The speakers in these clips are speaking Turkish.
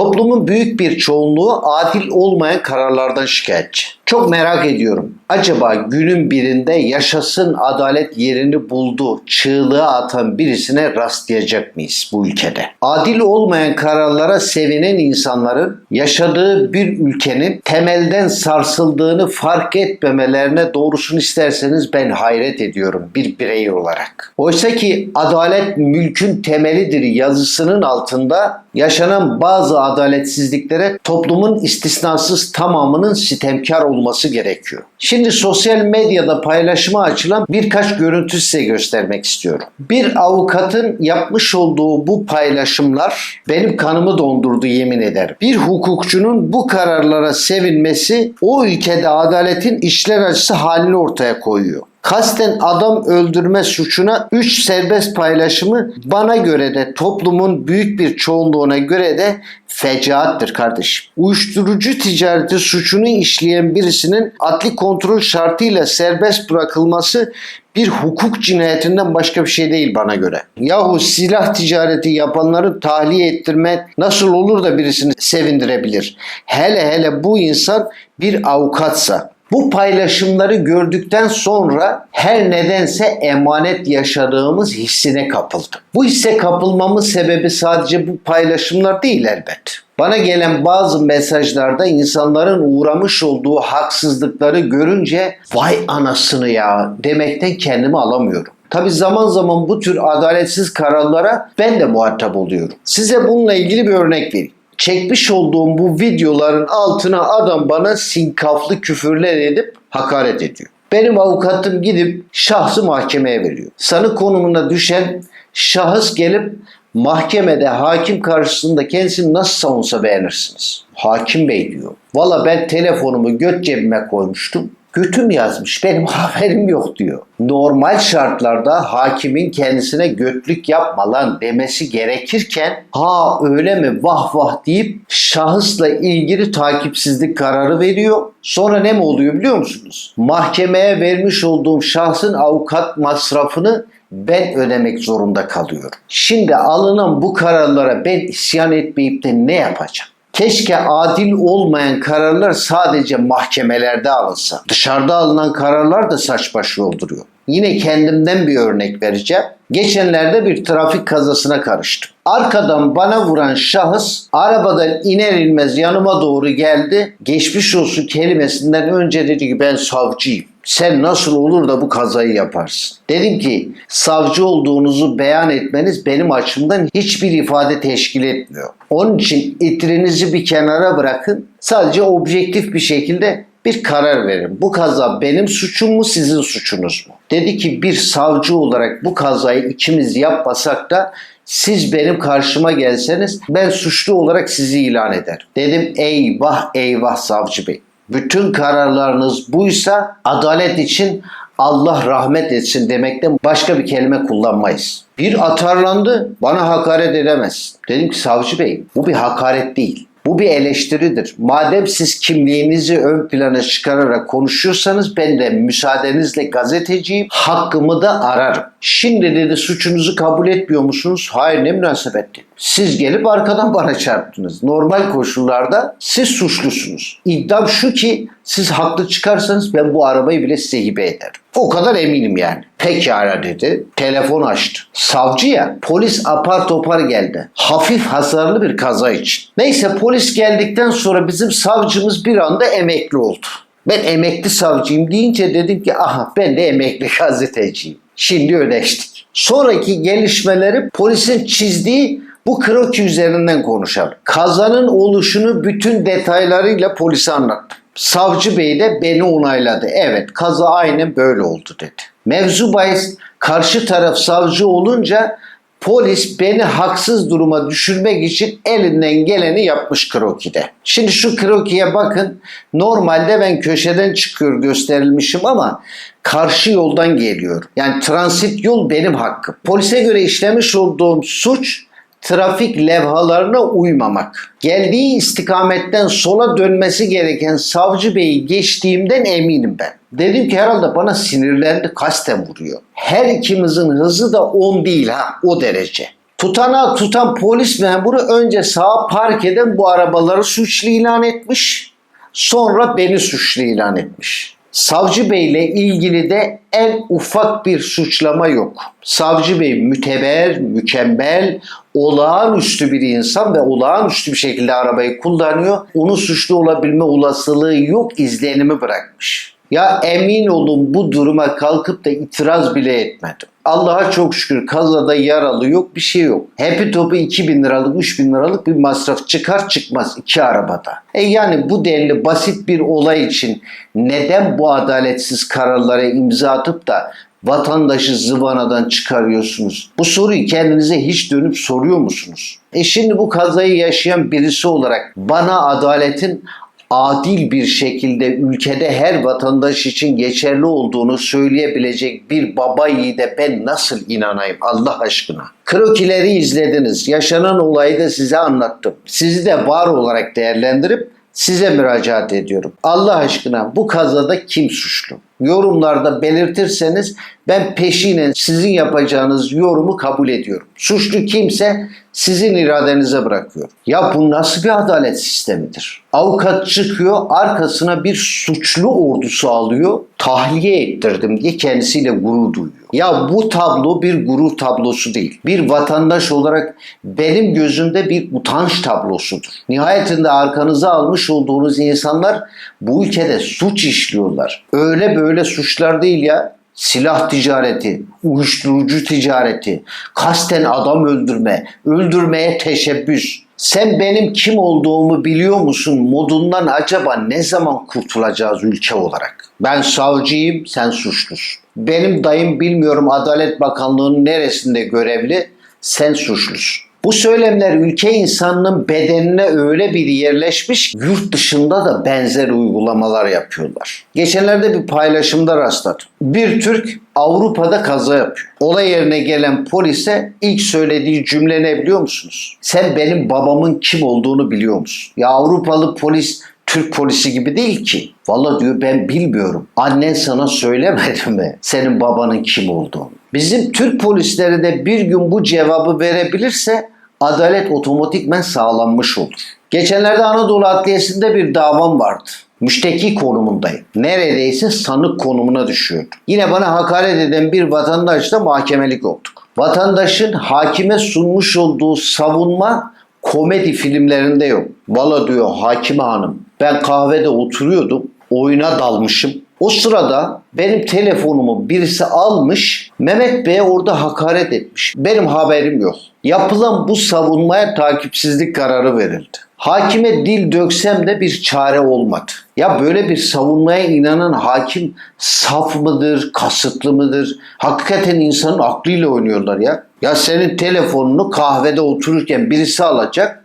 Toplumun büyük bir çoğunluğu adil olmayan kararlardan şikayetçi. Çok merak ediyorum. Acaba günün birinde yaşasın adalet yerini buldu çığlığı atan birisine rastlayacak mıyız bu ülkede? Adil olmayan kararlara sevinen insanların yaşadığı bir ülkenin temelden sarsıldığını fark etmemelerine doğrusunu isterseniz ben hayret ediyorum bir birey olarak. Oysa ki adalet mülkün temelidir yazısının altında yaşanan bazı adaletsizliklere toplumun istisnasız tamamının sitemkar olması gerekiyor. Şimdi sosyal medyada paylaşıma açılan birkaç görüntü size göstermek istiyorum. Bir avukatın yapmış olduğu bu paylaşımlar benim kanımı dondurdu yemin ederim. Bir hukukçunun bu kararlara sevinmesi o ülkede adaletin işler acısı halini ortaya koyuyor kasten adam öldürme suçuna 3 serbest paylaşımı bana göre de toplumun büyük bir çoğunluğuna göre de fecaattir kardeşim. Uyuşturucu ticareti suçunu işleyen birisinin adli kontrol şartıyla serbest bırakılması bir hukuk cinayetinden başka bir şey değil bana göre. Yahu silah ticareti yapanları tahliye ettirmek nasıl olur da birisini sevindirebilir? Hele hele bu insan bir avukatsa. Bu paylaşımları gördükten sonra her nedense emanet yaşadığımız hissine kapıldım. Bu hisse kapılmamın sebebi sadece bu paylaşımlar değil elbet. Bana gelen bazı mesajlarda insanların uğramış olduğu haksızlıkları görünce vay anasını ya demekten kendimi alamıyorum. Tabi zaman zaman bu tür adaletsiz kararlara ben de muhatap oluyorum. Size bununla ilgili bir örnek vereyim çekmiş olduğum bu videoların altına adam bana sinkaflı küfürler edip hakaret ediyor. Benim avukatım gidip şahsı mahkemeye veriyor. Sanık konumuna düşen şahıs gelip mahkemede hakim karşısında kendisini nasıl savunsa beğenirsiniz. Hakim bey diyor. Valla ben telefonumu göt cebime koymuştum. Götüm yazmış benim haberim yok diyor. Normal şartlarda hakimin kendisine götlük yapma lan demesi gerekirken ha öyle mi vah vah deyip şahısla ilgili takipsizlik kararı veriyor. Sonra ne mi oluyor biliyor musunuz? Mahkemeye vermiş olduğum şahsın avukat masrafını ben ödemek zorunda kalıyorum. Şimdi alınan bu kararlara ben isyan etmeyip de ne yapacağım? Keşke adil olmayan kararlar sadece mahkemelerde alınsa. Dışarıda alınan kararlar da saç baş yolduruyor. Yine kendimden bir örnek vereceğim. Geçenlerde bir trafik kazasına karıştım. Arkadan bana vuran şahıs arabadan iner inmez yanıma doğru geldi. Geçmiş olsun kelimesinden önce dedi ki ben savcıyım. Sen nasıl olur da bu kazayı yaparsın? Dedim ki savcı olduğunuzu beyan etmeniz benim açımdan hiçbir ifade teşkil etmiyor. Onun için itirinizi bir kenara bırakın. Sadece objektif bir şekilde bir karar verin. Bu kaza benim suçum mu sizin suçunuz mu? Dedi ki bir savcı olarak bu kazayı ikimiz yapmasak da siz benim karşıma gelseniz ben suçlu olarak sizi ilan ederim. Dedim eyvah eyvah savcı bey. Bütün kararlarınız buysa adalet için Allah rahmet etsin demekten başka bir kelime kullanmayız. Bir atarlandı bana hakaret edemez. Dedim ki savcı bey bu bir hakaret değil. Bu bir eleştiridir. Madem siz kimliğinizi ön plana çıkararak konuşuyorsanız ben de müsaadenizle gazeteciyim. Hakkımı da ararım. Şimdi dedi suçunuzu kabul etmiyor musunuz? Hayır ne münasebetti. Siz gelip arkadan bana çarptınız. Normal koşullarda siz suçlusunuz. İddiam şu ki siz haklı çıkarsanız ben bu arabayı bile size hibe ederim. O kadar eminim yani. Pekala dedi. Telefon açtı. Savcı ya polis apar topar geldi. Hafif hasarlı bir kaza için. Neyse polis geldikten sonra bizim savcımız bir anda emekli oldu. Ben emekli savcıyım deyince dedim ki aha ben de emekli gazeteciyim. Şimdi ödeştik. Sonraki gelişmeleri polisin çizdiği bu kroki üzerinden konuşalım. Kazanın oluşunu bütün detaylarıyla polise anlattım. Savcı Bey de beni onayladı. Evet kaza aynen böyle oldu dedi. Mevzu bahis karşı taraf savcı olunca polis beni haksız duruma düşürmek için elinden geleni yapmış krokide. Şimdi şu krokiye bakın. Normalde ben köşeden çıkıyor gösterilmişim ama karşı yoldan geliyor. Yani transit yol benim hakkım. Polise göre işlemiş olduğum suç trafik levhalarına uymamak. Geldiği istikametten sola dönmesi gereken savcı beyi geçtiğimden eminim ben. Dedim ki herhalde bana sinirlendi kasten vuruyor. Her ikimizin hızı da 10 değil ha o derece. Tutanağı tutan polis memuru önce sağa park eden bu arabaları suçlu ilan etmiş. Sonra beni suçlu ilan etmiş. Savcı Bey ile ilgili de en ufak bir suçlama yok. Savcı Bey müteber, mükemmel, olağanüstü bir insan ve olağanüstü bir şekilde arabayı kullanıyor. Onun suçlu olabilme olasılığı yok izlenimi bırakmış. Ya emin olun bu duruma kalkıp da itiraz bile etmedim. Allah'a çok şükür kazada yaralı yok bir şey yok. Hepi topu 2000 liralık 3000 liralık bir masraf çıkar çıkmaz iki arabada. E yani bu denli basit bir olay için neden bu adaletsiz kararlara imza atıp da vatandaşı zıvanadan çıkarıyorsunuz? Bu soruyu kendinize hiç dönüp soruyor musunuz? E şimdi bu kazayı yaşayan birisi olarak bana adaletin adil bir şekilde ülkede her vatandaş için geçerli olduğunu söyleyebilecek bir baba yiğide ben nasıl inanayım Allah aşkına? Krokileri izlediniz. Yaşanan olayı da size anlattım. Sizi de var olarak değerlendirip size müracaat ediyorum. Allah aşkına bu kazada kim suçlu? Yorumlarda belirtirseniz ben peşinen sizin yapacağınız yorumu kabul ediyorum. Suçlu kimse sizin iradenize bırakıyorum. Ya bu nasıl bir adalet sistemidir? Avukat çıkıyor arkasına bir suçlu ordusu alıyor. Tahliye ettirdim diye kendisiyle gurur duyuyor. Ya bu tablo bir gurur tablosu değil. Bir vatandaş olarak benim gözümde bir utanç tablosudur. Nihayetinde arkanıza almış olduğunuz insanlar bu ülkede suç işliyorlar. Öyle böyle suçlar değil ya silah ticareti, uyuşturucu ticareti, kasten adam öldürme, öldürmeye teşebbüs. Sen benim kim olduğumu biliyor musun modundan acaba ne zaman kurtulacağız ülke olarak? Ben savcıyım, sen suçlusun. Benim dayım bilmiyorum Adalet Bakanlığı'nın neresinde görevli, sen suçlusun. Bu söylemler ülke insanının bedenine öyle bir yerleşmiş, yurt dışında da benzer uygulamalar yapıyorlar. Geçenlerde bir paylaşımda rastladım. Bir Türk Avrupa'da kaza yapıyor. Olay yerine gelen polise ilk söylediği cümle ne biliyor musunuz? Sen benim babamın kim olduğunu biliyor musun? Ya Avrupalı polis Türk polisi gibi değil ki. Valla diyor ben bilmiyorum. Annen sana söylemedi mi senin babanın kim olduğunu? Bizim Türk polisleri de bir gün bu cevabı verebilirse adalet otomatikmen sağlanmış olur. Geçenlerde Anadolu Adliyesi'nde bir davam vardı. Müşteki konumundayım. Neredeyse sanık konumuna düşüyordu. Yine bana hakaret eden bir vatandaşla mahkemelik olduk. Vatandaşın hakime sunmuş olduğu savunma komedi filmlerinde yok. Valla diyor hakime hanım ben kahvede oturuyordum oyuna dalmışım. O sırada benim telefonumu birisi almış Mehmet Bey'e orada hakaret etmiş. Benim haberim yok. Yapılan bu savunmaya takipsizlik kararı verildi. Hakime dil döksem de bir çare olmadı. Ya böyle bir savunmaya inanan hakim saf mıdır, kasıtlı mıdır? Hakikaten insanın aklıyla oynuyorlar ya. Ya senin telefonunu kahvede otururken birisi alacak,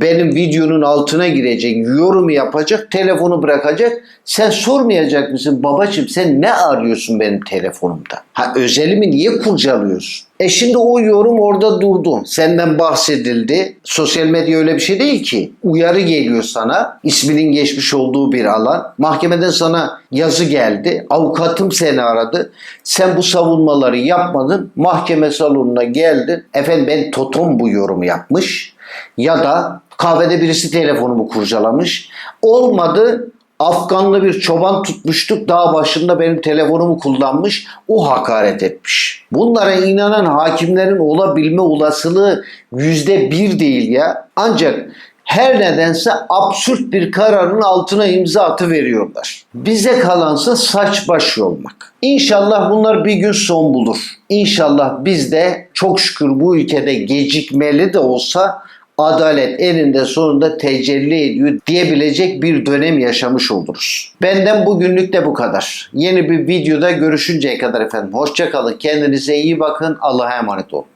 benim videonun altına girecek, yorum yapacak, telefonu bırakacak. Sen sormayacak mısın babacığım sen ne arıyorsun benim telefonumda? Ha özelimi niye kurcalıyorsun? E şimdi o yorum orada durdu. Senden bahsedildi. Sosyal medya öyle bir şey değil ki. Uyarı geliyor sana. isminin geçmiş olduğu bir alan. Mahkemeden sana yazı geldi. Avukatım seni aradı. Sen bu savunmaları yapmadın. Mahkeme salonuna geldin. Efendim ben Totom bu yorumu yapmış. Ya da kahvede birisi telefonumu kurcalamış. Olmadı Afganlı bir çoban tutmuştuk dağ başında benim telefonumu kullanmış o hakaret etmiş. Bunlara inanan hakimlerin olabilme olasılığı yüzde bir değil ya. Ancak her nedense absürt bir kararın altına imza atı veriyorlar. Bize kalansa saç baş olmak. İnşallah bunlar bir gün son bulur. İnşallah biz de çok şükür bu ülkede gecikmeli de olsa adalet eninde sonunda tecelli ediyor diyebilecek bir dönem yaşamış oluruz. Benden bugünlük de bu kadar. Yeni bir videoda görüşünceye kadar efendim. Hoşçakalın. Kendinize iyi bakın. Allah'a emanet olun.